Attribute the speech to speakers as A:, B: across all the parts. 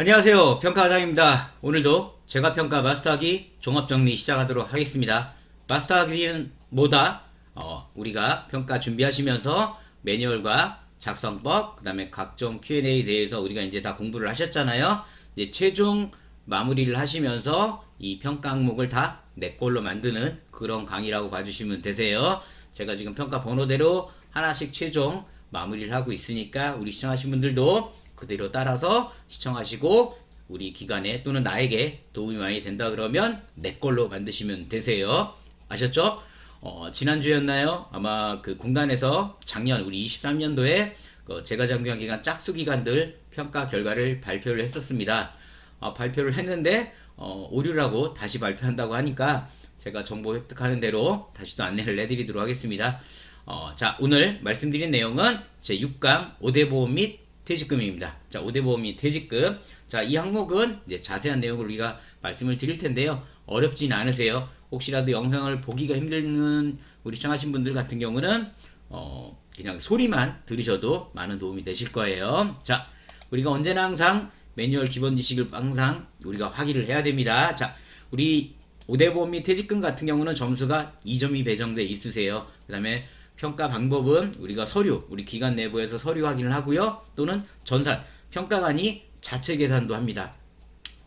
A: 안녕하세요. 평가과장입니다. 오늘도 제가 평가 마스터하기 종합정리 시작하도록 하겠습니다. 마스터하기는 뭐다? 어, 우리가 평가 준비하시면서 매뉴얼과 작성법, 그 다음에 각종 Q&A에 대해서 우리가 이제 다 공부를 하셨잖아요. 이제 최종 마무리를 하시면서 이 평가 항목을 다 내 걸로 만드는 그런 강의라고 봐주시면 되세요. 제가 지금 평가 번호대로 하나씩 최종 마무리를 하고 있으니까 우리 시청하신 분들도 그대로 따라서 시청하시고 우리 기관에 또는 나에게 도움이 많이 된다 그러면 내 걸로 만드시면 되세요. 아셨죠? 어, 지난주였나요? 아마 그 공단에서 작년 우리 23년도에 그 재가장교환 기간 짝수 기관들 평가 결과를 발표를 했었습니다. 어, 발표를 했는데 어, 오류라고 다시 발표한다고 하니까 제가 정보 획득하는 대로 다시 또 안내를 해드리도록 하겠습니다. 어, 자, 오늘 말씀드린 내용은 제 6강 5대 보험 및 퇴직금입니다. 자, 5대 보험 및 퇴직금. 자, 이 항목은 이제 자세한 내용을 우리가 말씀을 드릴 텐데요. 어렵진 않으세요. 혹시라도 영상을 보기가 힘든 우리 시청하신 분들 같은 경우는 어, 그냥 소리만 들으셔도 많은 도움이 되실 거예요. 자, 우리가 언제나 항상 매뉴얼 기본 지식을 항상 우리가 확인을 해야 됩니다. 자, 우리 5대 보험 및 퇴직금 같은 경우는 점수가 2점이 배정돼 있으세요. 그 다음에 평가 방법은 우리가 서류, 우리 기관 내부에서 서류 확인을 하고요. 또는 전산, 평가관이 자체 계산도 합니다.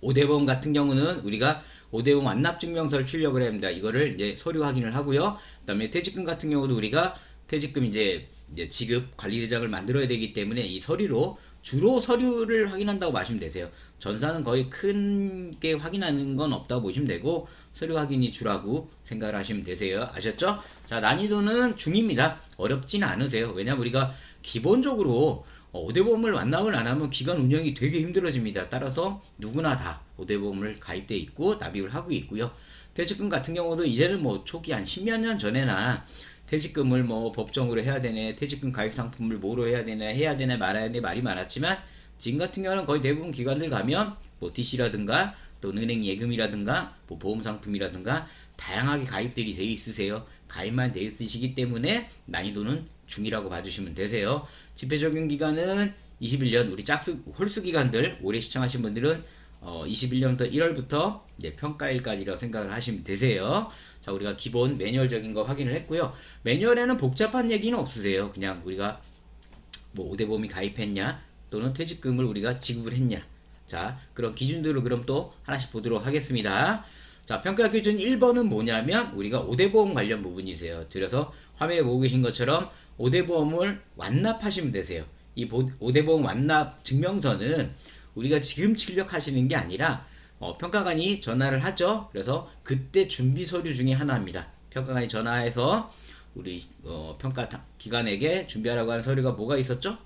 A: 5대 보험 같은 경우는 우리가 5대 보험 완납증명서를 출력을 해야 합니다. 이거를 이제 서류 확인을 하고요. 그 다음에 퇴직금 같은 경우도 우리가 퇴직금 이제, 이제 지급 관리대장을 만들어야 되기 때문에 이 서류로 주로 서류를 확인한다고 보시면 되세요. 전사는 거의 큰 게 확인하는 건 없다고 보시면 되고 서류 확인이 주라고 생각을 하시면 되세요. 아셨죠? 자, 난이도는 중입니다. 어렵지는 않으세요. 왜냐면 우리가 기본적으로 어, 5대 보험을 완납을 안 하면 기관 운영이 되게 힘들어집니다. 따라서 누구나 다 5대 보험을 가입돼 있고 납입을 하고 있고요. 퇴직금 같은 경우도 이제는 뭐 초기 한 10몇 년 전에나 퇴직금을 뭐 법정으로 해야 되네, 퇴직금 가입 상품을 뭐로 해야 되네, 해야 되네, 말아야 되네 말이 많았지만 지금 같은 경우는 거의 대부분 기관들 가면 뭐 DC라든가 또 은행 예금이라든가 뭐 보험 상품이라든가 다양하게 가입들이 돼 있으세요. 가입만 돼 있으시기 때문에 난이도는 중이라고 봐주시면 되세요. 집회 적용 기간은 21년 우리 짝수 홀수 기간들 올해 시청하신 분들은 어, 21년부터 1월부터 이제 평가일까지라고 생각을 하시면 되세요. 자, 우리가 기본 매뉴얼적인 거 확인을 했고요. 매뉴얼에는 복잡한 얘기는 없으세요. 그냥 우리가 뭐 5대 보험이 가입했냐 또는 퇴직금을 우리가 지급을 했냐. 자, 그런 기준들을 그럼 또 하나씩 보도록 하겠습니다. 자, 평가 기준 1번은 뭐냐면 우리가 5대 보험 관련 부분이세요. 그래서 화면에 보고 계신 것처럼 5대 보험을 완납하시면 되세요. 이 5대 보험 완납 증명서는 우리가 지금 출력하시는 게 아니라 어, 평가관이 전화를 하죠. 그래서 그때 준비 서류 중에 하나입니다. 평가관이 전화해서 우리 어, 평가 다- 기관에게 준비하라고 하는 서류가 뭐가 있었죠?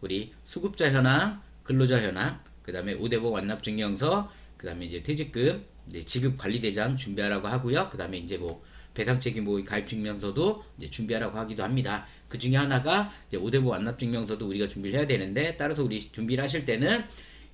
A: 우리 수급자 현황, 근로자 현황, 그 다음에 5대보 완납 증명서, 그 다음에 이제 퇴직금, 이제 지급 관리 대장 준비하라고 하고요. 그 다음에 이제 뭐 배상 책임 모의 가입 증명서도 이제 준비하라고 하기도 합니다. 그 중에 하나가 이제 5대보 완납 증명서도 우리가 준비를 해야 되는데 따라서 우리 준비를 하실 때는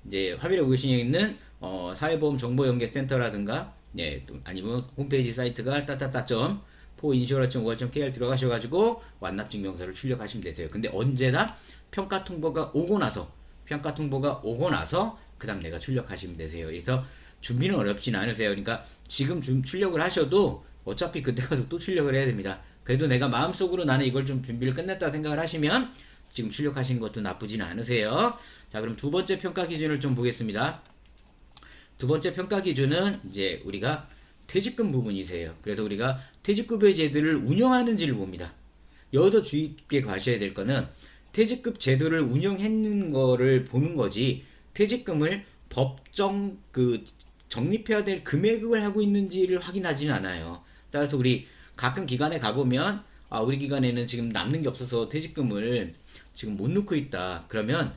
A: 이제 화면에 있는 어, 사회보험 정보연계센터라든가 예, 또 아니면 홈페이지 사이트가 따따따.com 포인슈어라.5.kr 들어가셔가지고 완납 증명서를 출력하시면 되세요. 근데 언제나 평가 통보가 오고 나서 평가 통보가 오고 나서 그 다음 내가 출력하시면 되세요. 그래서 준비는 어렵진 않으세요. 그러니까 지금 좀 출력을 하셔도 어차피 그때 가서 또 출력을 해야 됩니다. 그래도 내가 마음속으로 나는 이걸 좀 준비를 끝냈다 생각을 하시면 지금 출력하신 것도 나쁘진 않으세요. 자, 그럼 두 번째 평가 기준을 좀 보겠습니다. 두 번째 평가 기준은 이제 우리가 퇴직금 부분이세요. 그래서 우리가 퇴직급여 제도를 운영하는지를 봅니다. 여기서 주의 깊게 가셔야 될 거는 퇴직급 제도를 운영했는 거를 보는 거지 퇴직금을 법정 그 적립해야 될 금액을 하고 있는지를 확인하지는 않아요. 따라서 우리 가끔 기관에 가보면 아 우리 기관에는 지금 남는 게 없어서 퇴직금을 지금 못 넣고 있다. 그러면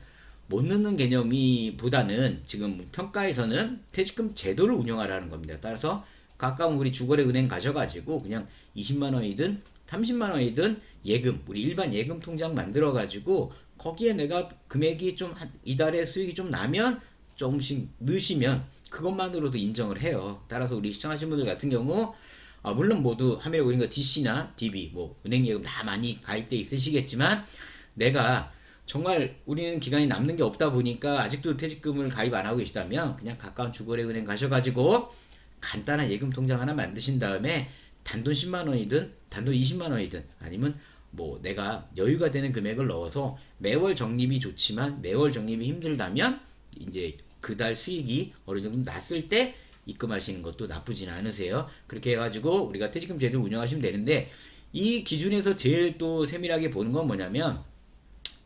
A: 못 넣는 개념이 보다는 지금 평가에서는 퇴직금 제도를 운영하라는 겁니다. 따라서 가까운 우리 주거래 은행 가셔가지고 그냥 20만 원이든 30만 원이든 예금 우리 일반 예금 통장 만들어 가지고 거기에 내가 금액이 좀한 이달에 수익이 좀 나면 조금씩 넣으시면 그것만으로도 인정을 해요. 따라서 우리 시청하신 분들 같은 경우 아, 물론 모두 보이는 거 DC나 DB 뭐 은행 예금 다 많이 가입돼 있으시겠지만 내가 정말 우리는 기간이 남는 게 없다 보니까 아직도 퇴직금을 가입 안 하고 계시다면 그냥 가까운 주거래은행 가셔가지고 간단한 예금 통장 하나 만드신 다음에 단돈 10만 원이든 단돈 20만 원이든 아니면 뭐 내가 여유가 되는 금액을 넣어서 매월 적립이 좋지만 매월 적립이 힘들다면 이제 그달 수익이 어느 정도 났을 때 입금하시는 것도 나쁘진 않으세요. 그렇게 해가지고 우리가 퇴직금 제도를 운영하시면 되는데 이 기준에서 제일 또 세밀하게 보는 건 뭐냐면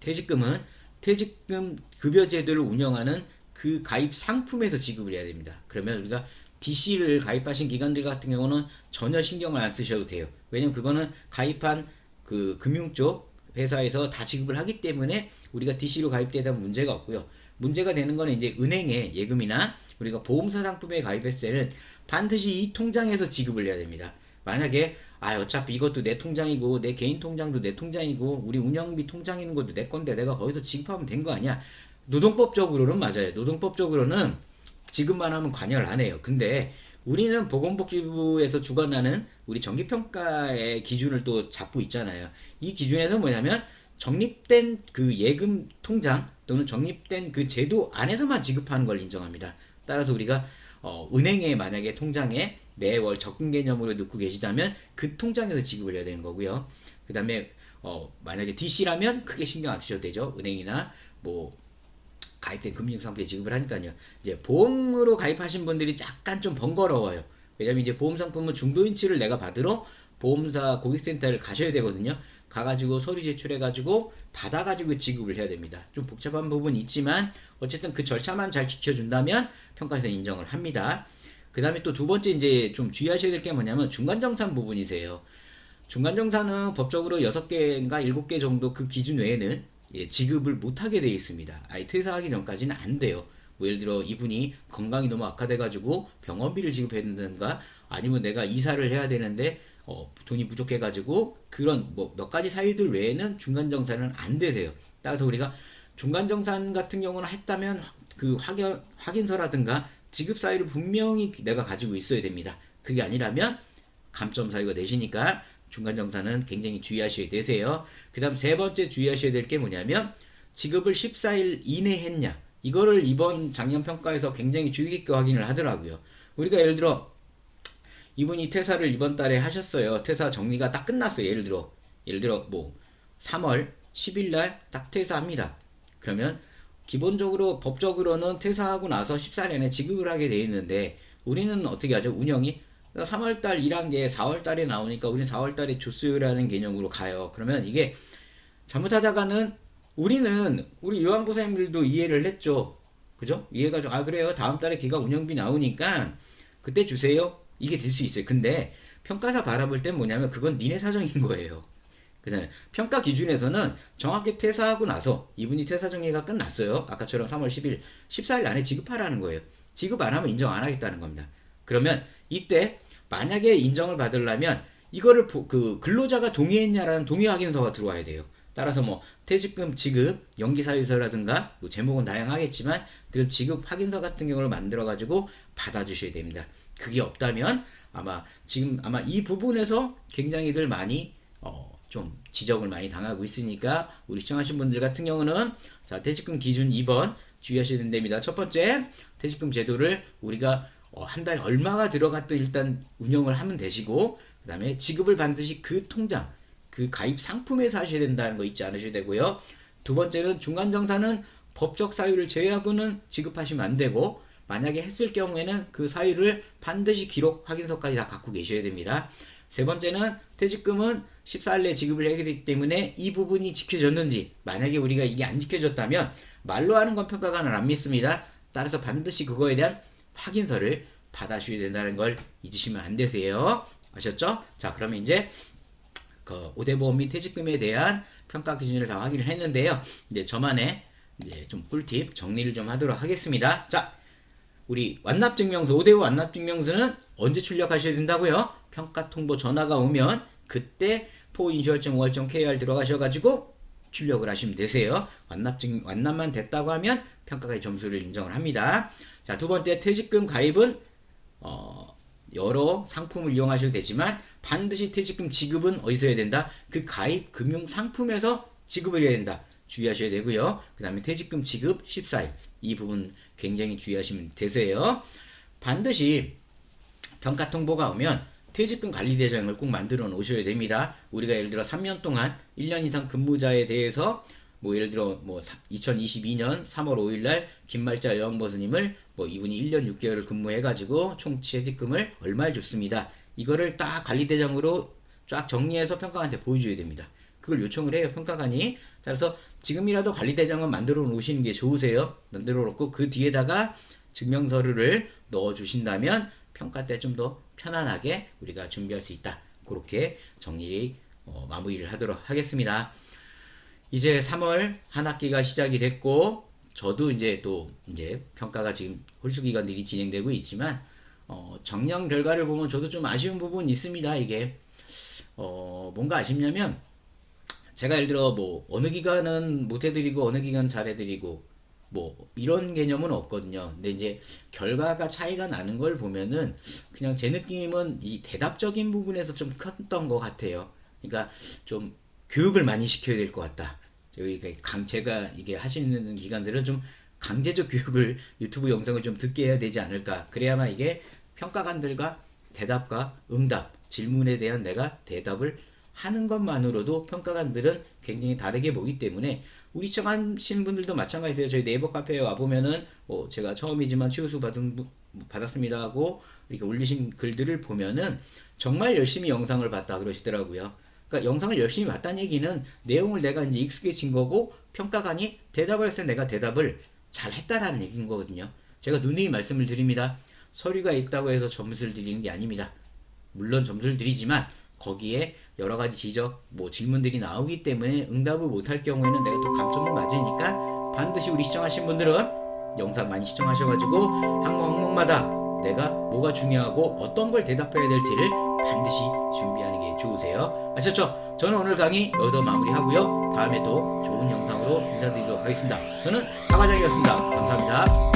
A: 퇴직금은 퇴직금 급여 제도를 운영하는 그 가입 상품에서 지급을 해야 됩니다. 그러면 우리가 DC를 가입하신 기관들 같은 경우는 전혀 신경을 안 쓰셔도 돼요. 왜냐면 그거는 가입한 그 금융 쪽 회사에서 다 지급을 하기 때문에 우리가 DC로 가입되다 문제가 없고요. 문제가 되는 거는 이제 은행에 예금이나 우리가 보험사 상품에 가입했을 때는 반드시 이 통장에서 지급을 해야 됩니다. 만약에 아 어차피 이것도 내 통장이고 내 개인 통장도 내 통장이고 우리 운영비 통장 있는 것도 내 건데 내가 거기서 지급하면 된 거 아니야. 노동법적으로는 맞아요. 노동법적으로는 지급만 하면 관여를 안 해요. 근데 우리는 보건복지부에서 주관하는 우리 정기평가의 기준을 또 잡고 있잖아요. 이 기준에서 뭐냐면 적립된 그 예금 통장 또는 적립된 그 제도 안에서만 지급하는 걸 인정합니다. 따라서 우리가 어, 은행에 만약에 통장에 매월 적금 개념으로 넣고 계시다면 그 통장에서 지급을 해야 되는 거고요. 그 다음에 어, 만약에 DC라면 크게 신경 안 쓰셔도 되죠. 은행이나 뭐 가입된 금융상품에 지급을 하니까요. 이제 보험으로 가입하신 분들이 약간 좀 번거로워요. 왜냐면 이제 보험 상품은 중도인치를 내가 받으러 보험사 고객센터를 가셔야 되거든요. 가가지고 서류 제출해가지고 받아가지고 지급을 해야 됩니다. 좀 복잡한 부분이 있지만 어쨌든 그 절차만 잘 지켜준다면 평가에서 인정을 합니다. 그 다음에 또 두 번째 이제 좀 주의하셔야 될 게 뭐냐면 중간정산 부분이세요. 중간정산은 법적으로 6개인가 7개 정도 그 기준 외에는 예, 지급을 못하게 되어 있습니다. 아예 퇴사하기 전까지는 안 돼요. 뭐 예를 들어 이분이 건강이 너무 악화돼가지고 병원비를 지급해야 된다든가 아니면 내가 이사를 해야 되는데 어, 돈이 부족해가지고 그런 뭐 몇 가지 사유들 외에는 중간정산은 안 되세요. 따라서 우리가 중간정산 같은 경우는 했다면 그 확인, 확인서라든가 지급 사유를 분명히 내가 가지고 있어야 됩니다. 그게 아니라면 감점 사유가 되시니까 중간 정산은 굉장히 주의하셔야 되세요. 그 다음 세 번째 주의하셔야 될 게 뭐냐면 지급을 14일 이내 했냐. 이거를 이번 작년 평가에서 굉장히 주의 깊게 확인을 하더라고요. 우리가 예를 들어 이분이 퇴사를 이번 달에 하셨어요. 퇴사 정리가 딱 끝났어요. 예를 들어 예를 들어 뭐 3월 10일 날 딱 퇴사합니다. 그러면 기본적으로 법적으로는 퇴사하고 나서 14일 내내 지급을 하게 돼 있는데 우리는 어떻게 하죠? 운영이 3월달 일한 게 4월달에 나오니까 우리는 4월달에 조수요라는 개념으로 가요. 그러면 이게 잘못하다가는 우리는 우리 요한보사님들도 이해를 했죠. 그죠? 이해가지고 아 그래요. 다음 달에 기가 운영비 나오니까 그때 주세요. 이게 될 수 있어요. 근데 평가사 바라볼 땐 뭐냐면 그건 니네 사정인 거예요. 그잖아요. 평가 기준에서는 정확히 퇴사하고 나서 이분이 퇴사 정리가 끝났어요. 아까처럼 3월 10일, 14일 안에 지급하라는 거예요. 지급 안 하면 인정 안 하겠다는 겁니다. 그러면 이때 만약에 인정을 받으려면 이거를 보- 그 근로자가 동의했냐라는 동의 확인서가 들어와야 돼요. 따라서 뭐 퇴직금 지급 연기 사유서라든가 뭐 제목은 다양하겠지만 그 지급 확인서 같은 경우를 만들어 가지고 받아 주셔야 됩니다. 그게 없다면 아마 지금 아마 이 부분에서 굉장히들 많이 어, 좀 지적을 많이 당하고 있으니까 우리 시청하신 분들 같은 경우는 자 퇴직금 기준 2번 주의하셔야 된답니다. 첫 번째 퇴직금 제도를 우리가 어, 한달 얼마가 들어갔든 일단 운영을 하면 되시고 그 다음에 지급을 반드시 그 통장 그 가입 상품에서 하셔야 된다는 거 잊지 않으셔야 되고요. 두 번째는 중간정산은 법적 사유를 제외하고는 지급하시면 안 되고 만약에 했을 경우에는 그 사유를 반드시 기록 확인서까지 다 갖고 계셔야 됩니다. 세 번째는 퇴직금은 14일 내 지급을 해야 되기 때문에 이 부분이 지켜졌는지 만약에 우리가 이게 안 지켜졌다면 말로 하는 건 평가가 안 믿습니다. 따라서 반드시 그거에 대한 확인서를 받아주셔야 된다는 걸 잊으시면 안 되세요. 아셨죠? 자 그러면 이제 그 오대보험 및 퇴직금에 대한 평가 기준을 다 확인을 했는데요. 이제 저만의 이제 좀 꿀팁 정리를 좀 하도록 하겠습니다. 자, 우리 완납증명서, 5대5 완납증명서는 언제 출력하셔야 된다고요? 평가 통보 전화가 오면 그때 포인슈얼증 5월증 KR 들어가셔가지고 출력을 하시면 되세요. 완납증, 완납만 됐다고 하면 평가가의 점수를 인정을 합니다. 자, 두 번째 퇴직금 가입은 어, 여러 상품을 이용하셔도 되지만 반드시 퇴직금 지급은 어디서 해야 된다? 그 가입 금융 상품에서 지급을 해야 된다. 주의하셔야 되고요. 그 다음에 퇴직금 지급 14일 이 부분 굉장히 주의하시면 되세요. 반드시 평가 통보가 오면 퇴직금 관리 대장을 꼭 만들어 놓으셔야 됩니다. 우리가 예를 들어 3년 동안 1년 이상 근무자에 대해서 뭐 예를 들어 뭐 2022년 3월 5일 날 김말자 여왕버스님을 뭐 이분이 1년 6개월을 근무해 가지고 총 퇴직금을 얼마를 줬습니다. 이거를 딱 관리 대장으로 쫙 정리해서 평가관한테 보여줘야 됩니다. 그걸 요청을 해요 평가관이. 자, 그래서 지금이라도 관리 대장은 만들어 놓으시는 게 좋으세요. 만들어 놓고 그 뒤에다가 증명서류를 넣어 주신다면 평가 때 좀 더 편안하게 우리가 준비할 수 있다. 그렇게 정리 어, 마무리를 하도록 하겠습니다. 이제 3월 한 학기가 시작이 됐고 저도 이제 또 이제 평가가 지금 홀수 기간들이 진행되고 있지만 어, 정년 결과를 보면 저도 좀 아쉬운 부분이 있습니다. 이게 어, 뭔가 아쉽냐면 제가 예를 들어 뭐 어느 기간은 못 해드리고 어느 기간 잘 해드리고 뭐 이런 개념은 없거든요. 근데 이제 결과가 차이가 나는 걸 보면은 그냥 제 느낌은 이 대답적인 부분에서 좀 컸던 것 같아요. 그러니까 좀 교육을 많이 시켜야 될 것 같다. 저희 그강 제가 이게 하시는 기관들은 좀 강제적 교육을 유튜브 영상을 좀 듣게 해야 되지 않을까. 그래야만 이게 평가관들과 대답과 응답, 질문에 대한 내가 대답을 하는 것만으로도 평가관들은 굉장히 다르게 보기 때문에 우리 청 하신 분들도 마찬가지예요. 저희 네이버 카페에 와 보면은 뭐 제가 처음이지만 치유수 받은 분- 받았습니다 하고 이렇게 올리신 글들을 보면은 정말 열심히 영상을 봤다 그러시더라고요. 그러니까 영상을 열심히 봤다는 얘기는 내용을 내가 이제 익숙해진 거고 평가관이 대답을 했을 때 내가 대답을 잘 했다라는 얘기인 거거든요. 제가 누누이 말씀을 드립니다. 서류가 있다고 해서 점수를 드리는 게 아닙니다. 물론 점수를 드리지만 거기에 여러 가지 지적, 뭐 질문들이 나오기 때문에 응답을 못할 경우에는 내가 또 감점을 맞으니까 반드시 우리 시청하신 분들은 영상 많이 시청하셔가지고 항목 항목마다 내가 뭐가 중요하고 어떤 걸 대답해야 될지를 반드시 준비하는 게 좋으세요. 아셨죠? 저는 오늘 강의 여기서 마무리하고요. 다음에 또 좋은 영상으로 인사드리도록 하겠습니다. 저는 사과장이었습니다. 감사합니다.